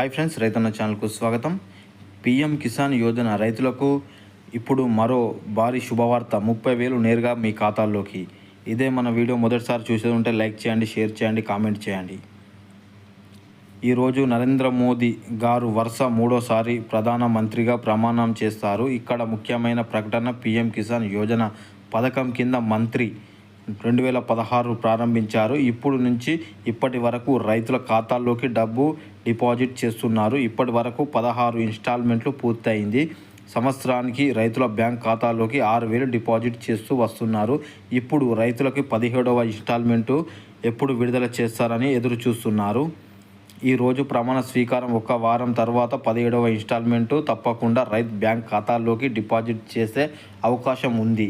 Hi friends రైతన్న ఛానల్కు స్వాగతం. పిఎం కిసాన్ యోజన రైతులకు ఇప్పుడు మరో భారీ శుభవార్త ముప్పై వేలు నేరుగా మీ ఖాతాల్లోకి. ఇదే మన వీడియో మొదటిసారి చూసేది ఉంటే లైక్ చేయండి షేర్ చేయండి కామెంట్ చేయండి. ఈరోజు నరేంద్ర మోదీ గారు వరుస మూడోసారి ప్రధానమంత్రిగా ప్రమాణం చేస్తారు. ఇక్కడ ముఖ్యమైన ప్రకటన పిఎం కిసాన్ యోజన పథకం కింద మంత్రి రెండు వేల పదహారు ప్రారంభించారు. ఇప్పుడు నుంచి ఇప్పటి వరకు రైతుల ఖాతాల్లోకి డబ్బు డిపాజిట్ చేస్తున్నారు. ఇప్పటి వరకు పదహారు ఇన్స్టాల్మెంట్లు పూర్తయింది. సంవత్సరానికి రైతుల బ్యాంక్ ఖాతాలోకి ఆరు వేలు డిపాజిట్ చేస్తూ వస్తున్నారు. ఇప్పుడు రైతులకి పదిహేడవ ఇన్స్టాల్మెంటు ఎప్పుడు విడుదల చేస్తారని ఎదురు చూస్తున్నారు ఈ రోజు ప్రమాణ స్వీకారం ఒక వారం తర్వాత పదిహేడవ ఇన్స్టాల్మెంటు తప్పకుండా రైతు బ్యాంక్ ఖాతాల్లోకి డిపాజిట్ చేసే అవకాశం ఉంది.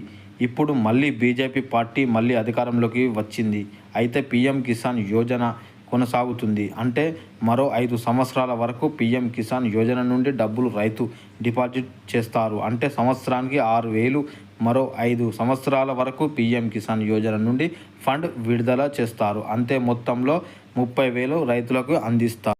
ఇప్పుడు మళ్ళీ బీజేపీ పార్టీ మళ్ళీ అధికారంలోకి వచ్చింది. అయితే పీఎం కిసాన్ యోజన కొనసాగుతుంది. అంటే మరో ఐదు సంవత్సరాల వరకు పీఎం కిసాన్ యోజన నుండి డబ్బులు రైతు డిపాజిట్ చేస్తారు. అంటే సంవత్సరానికి ఆరు వేలు మరో ఐదు సంవత్సరాల వరకు పీఎం కిసాన్ యోజన నుండి ఫండ్ విడుదల చేస్తారు. అంతే మొత్తంలో ముప్పై వేలు రైతులకు అందిస్తారు.